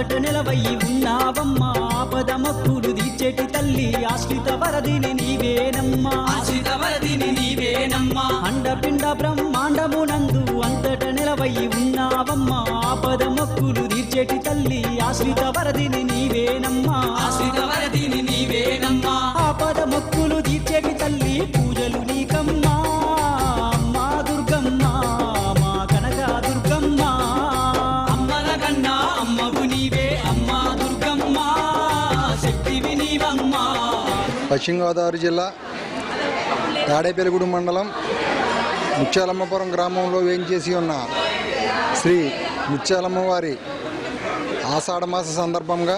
అంతట నిలవయ్యి ఉన్నావమ్మా. ఆపద మొక్కులు తీర్చేటి తల్లి ఆశ్రిత వరదిని నీవేనమ్మా. ఆశ్రిత వరదిని నీవేనమ్మా. అండపిండ బ్రహ్మాండమునందు అంతట నిలవయ్యి ఉన్నావమ్మా. ఆపద మొక్కులు తీర్చేటి తల్లి ఆశ్రిత వరదిని నీవేనమ్మా. ఆశ్రిత వరదిని నీవేనమ్మా. ఆపద మొక్కులు తీర్చేటి తల్లి పూజలు పశ్చిమ గోదావరి జిల్లా తాడేపల్లిగూడు మండలం ముత్యాలమ్మపురం గ్రామంలో వేయించేసి ఉన్న శ్రీ ముత్యాలమ్మవారి ఆషాఢమాస సందర్భంగా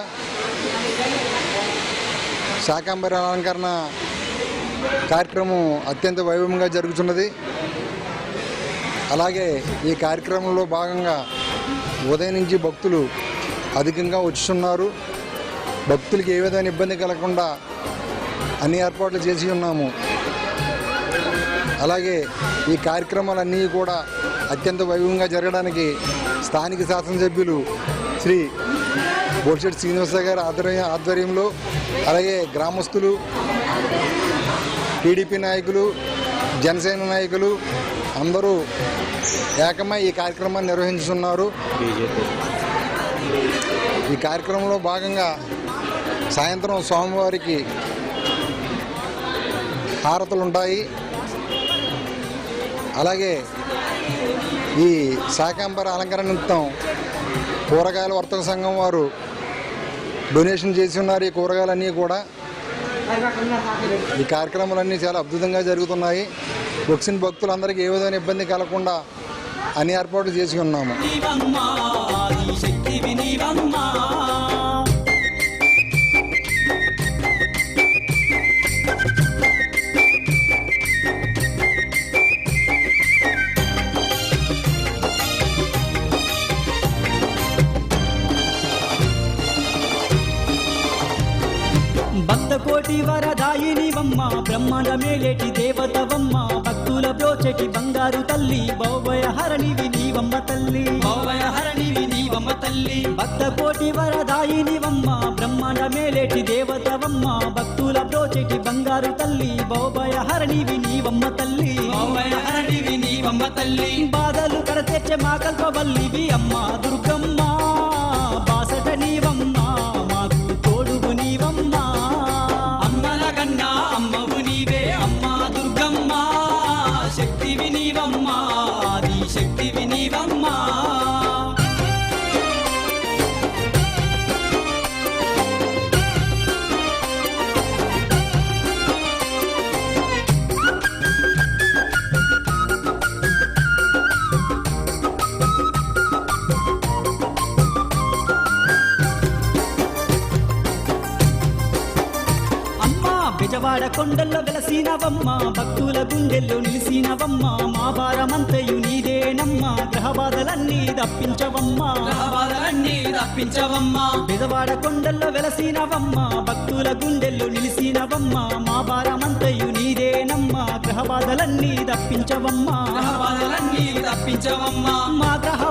శాకాంబరి అలంకరణ కార్యక్రమం అత్యంత వైభవంగా జరుగుతున్నది. అలాగే ఈ కార్యక్రమంలో భాగంగా ఉదయం నుంచి భక్తులు అధికంగా వచ్చుతున్నారు. భక్తులకి ఏ విధమైన ఇబ్బంది కలగకుండా అన్ని ఏర్పాట్లు చేసి ఉన్నాము. అలాగే ఈ కార్యక్రమాలన్నీ కూడా అత్యంత వైభవంగా జరగడానికి స్థానిక శాసనసభ్యులు శ్రీ బొడిశెట్టి శ్రీనివాస గారి ఆధ్వర్య ఆధ్వర్యంలో అలాగే గ్రామస్తులు టీడీపీ నాయకులు జనసేన నాయకులు అందరూ ఏకమై ఈ కార్యక్రమాన్ని నిర్వహించుతున్నారు. ఈ కార్యక్రమంలో భాగంగా సాయంత్రం స్వామివారికి హారతులు ఉంటాయి అలాగే ఈ శాకాంబర అలంకరణ నిమిత్తం కూరగాయల వర్తక సంఘం వారు డొనేషన్ చేసి ఉన్నారు. ఈ కూరగాయలన్నీ కూడా ఈ కార్యక్రమాలన్నీ చాలా అద్భుతంగా జరుగుతున్నాయి. బొక్సిన్ భక్తులందరికీ ఏ విధమైన ఇబ్బంది కలగకుండా అన్ని ఏర్పాట్లు చేసి ఉన్నాము భక్త కోటి వరదాయినివమ్మ బ్రహ్మాండ మేలేటి దేవతవమ్మ భక్తుల బ్రోచెటి బంగారు తల్లి భౌవయ హరణివి నీవమ్మ తల్లి. భవయ హరణివి నీవమ్మ తల్లి. భక్త కోటి వరదాయినివమ్మ బ్రహ్మాండ మేలేటి దేవతవమ్మ భక్తుల బ్రోచెటి బంగారు తల్లి భౌవయ హరణివి నీవమ్మ తల్లి. భవయ హరణివి నీవమ్మ తల్లి. బాధలు కడతెచ్చే మా కల్పవల్లివి అమ్మ దుర్గమ్మ. కొండల్లో వెలసినవమ్మ భక్తుల గుండెల్లో నిలిసినవమ్మ మా భారమంతయు నీదేనమ్మ గ్రహ బాధలన్నీ తప్పించవమ్మ. బాధలన్నీ తప్పించవమ్మా. బెజవాడ కొండల్లో వెలసినవమ్మ భక్తుల గుండెల్లో నిలిసినవమ్మ మా భారమంతయు నీదేనమ్మ గ్రహ బాధలన్నీ తప్పించవమ్మ. బాధలన్నీ తప్పించవమ్మా. మా గ్రహ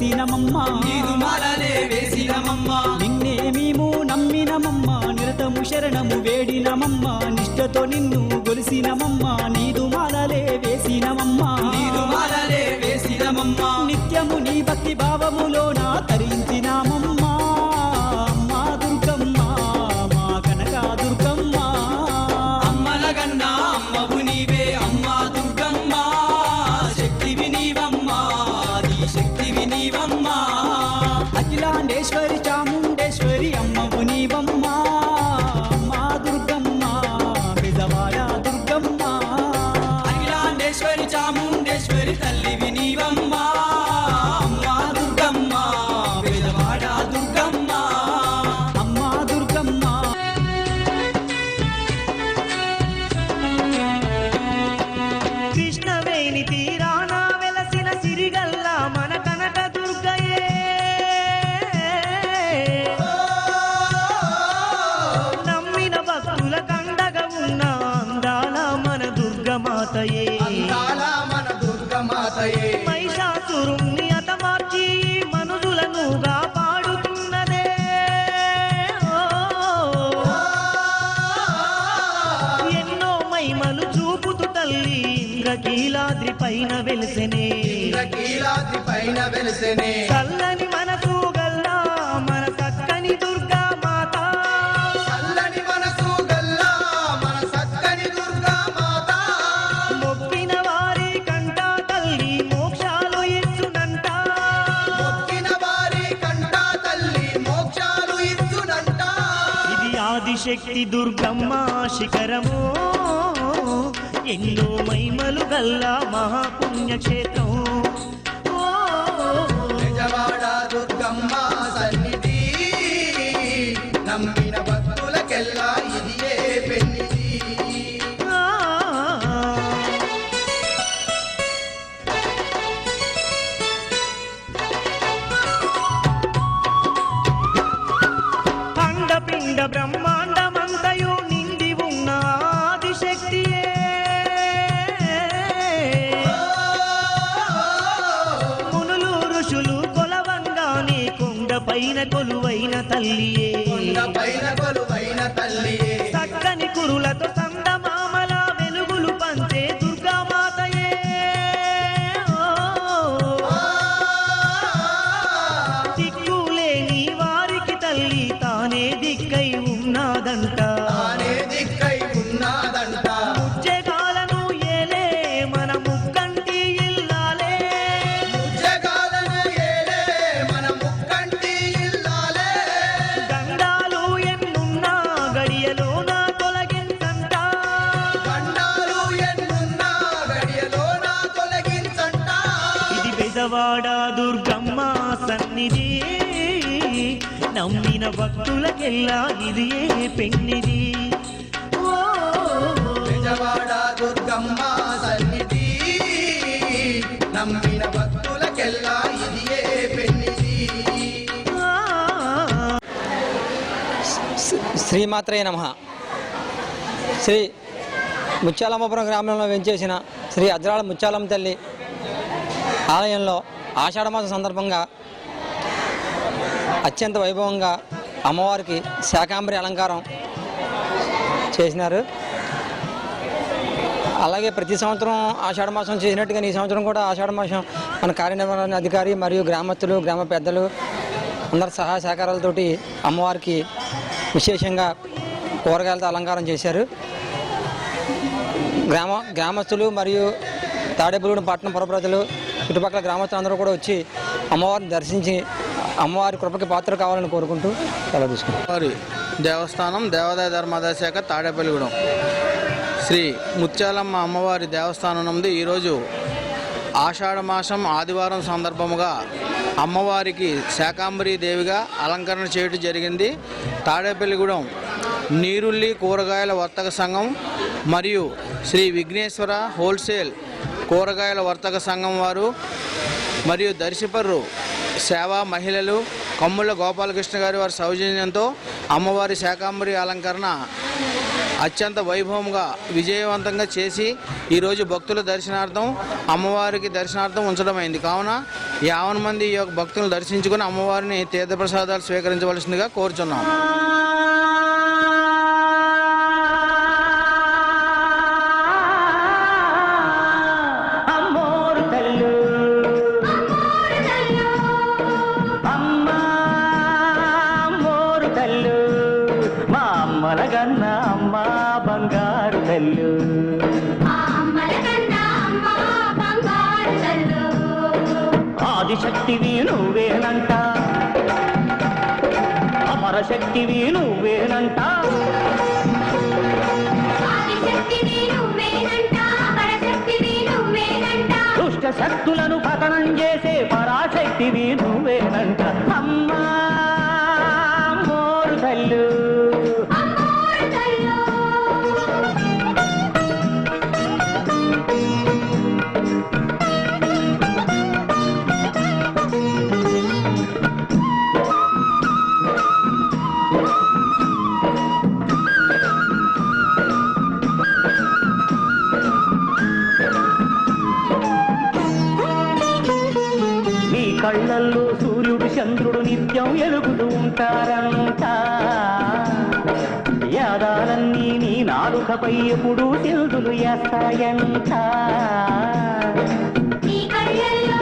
మాలలే వేసినమమ్మ. నీదు మాలలే వేసినమమ్మా. నిన్నే మేము నమ్మినమమ్మ. నిరతము శరణము వేడినమమ్మ. నిష్టతో నిన్ను గొలిసినమమ్మ. నీదు మాలలే ఇంద్రకీలాద్రి పైన వెలిసెనే. చల్లని మనసు గల్లా మన దుర్గా మాత. చల్లని మనసు గల్లా మన సక్కని దుర్గా మాత. మొక్కిన వారి కంట తల్లి మోక్షాలు ఇచ్చునంట. మొక్కిన వారి కంట తల్లి మోక్షాలు ఇచ్చునంట. ఇది ఆదిశక్తి దుర్గమ్మ శిఖరము. ఎన్నో మైమలు గల్లా మహాపుణ్యక్షేత్రం. దుర్గమ్మ పైన కొలువైన తల్లియే. పైన కొలువైన తల్లియే. చక్కని కురులతో సందమామల నమ్మిన భక్తులకెల్లా ఇది ఏ పెన్నిది ఓ. నిజవాడ దుర్గమ్మ సన్నిధి నమ్మిన భక్తులకెల్లా పెన్నిది. శ్రీమాత్రే నమ శ్రీ ముత్యాలమ్మపురం గ్రామంలో వెంచేసిన శ్రీ అజ్రాల ముత్యాలమ్మ తల్లి ఆలయంలో ఆషాఢమాసం సందర్భంగా అత్యంత వైభవంగా అమ్మవారికి శాకాంబరి అలంకారం చేసినారు. అలాగే ప్రతి సంవత్సరం ఆషాఢ మాసం చేసినట్టుగా ఈ సంవత్సరం కూడా ఆషాఢ మాసం మన కార్యనిర్వహణ అధికారి మరియు గ్రామస్తులు గ్రామ పెద్దలు అందరి సహాయ సహకారాలతోటి అమ్మవారికి విశేషంగా కూరగాయలతో అలంకారం చేశారు. గ్రామ గ్రామస్తులు మరియు తాడేపల్లిగూడెం పట్టణ పురప్రజలు చుట్టుపక్కల చుట్టుపక్కల గ్రామస్తులందరూ కూడా వచ్చి అమ్మవారిని దర్శించి అమ్మవారి కృపకి పాత్ర కావాలని కోరుకుంటూ సెలవు తీసుకుంటారు దేవస్థానం దేవాదాయ ధర్మాదాయ శాఖ తాడేపల్లిగూడెం. శ్రీ ముత్యాలమ్మ అమ్మవారి దేవస్థానం నందు ఈరోజు ఆషాఢ మాసం ఆదివారం సందర్భముగా అమ్మవారికి శాకాంబరి దేవిగా అలంకరణ చేయడం జరిగింది. తాడేపల్లిగూడెం నీరుల్లి కూరగాయల వర్తక సంఘం మరియు శ్రీ విఘ్నేశ్వర హోల్సేల్ కూరగాయల వర్తక సంఘం వారు మరియు దర్శిపర్రు సేవా మహిళలు కమ్ముల గోపాలకృష్ణ గారి వారి సౌజన్యంతో అమ్మవారి శాకాంబరి అలంకరణ అత్యంత వైభవంగా విజయవంతంగా చేసి ఈరోజు భక్తుల దర్శనార్థం అమ్మవారికి దర్శనార్థం ఉంచడమైంది. కావున యావన మంది ఈ యొక్క భక్తులను దర్శించుకుని అమ్మవారిని తీర్థప్రసాదాలు స్వీకరించవలసిందిగా కోరుచున్నాం. బంగారు తల్లు. ఆదిశక్తివి నువ్వేనంట. అమరశక్తివి నువ్వేనంట. దుష్ట శక్తులను పతనం చేసే పరాశక్తివి నువ్వేనంట. అమ్మా కళ్ళల్లో సూర్యుడు చంద్రుడు నిత్యం ఎలుగుతూ ఉంటారంట. యాదాలన్నీ నీ నాలుకపై ఎప్పుడు తెలుదులు వేస్తాయంట. నీ కళ్ళల్లో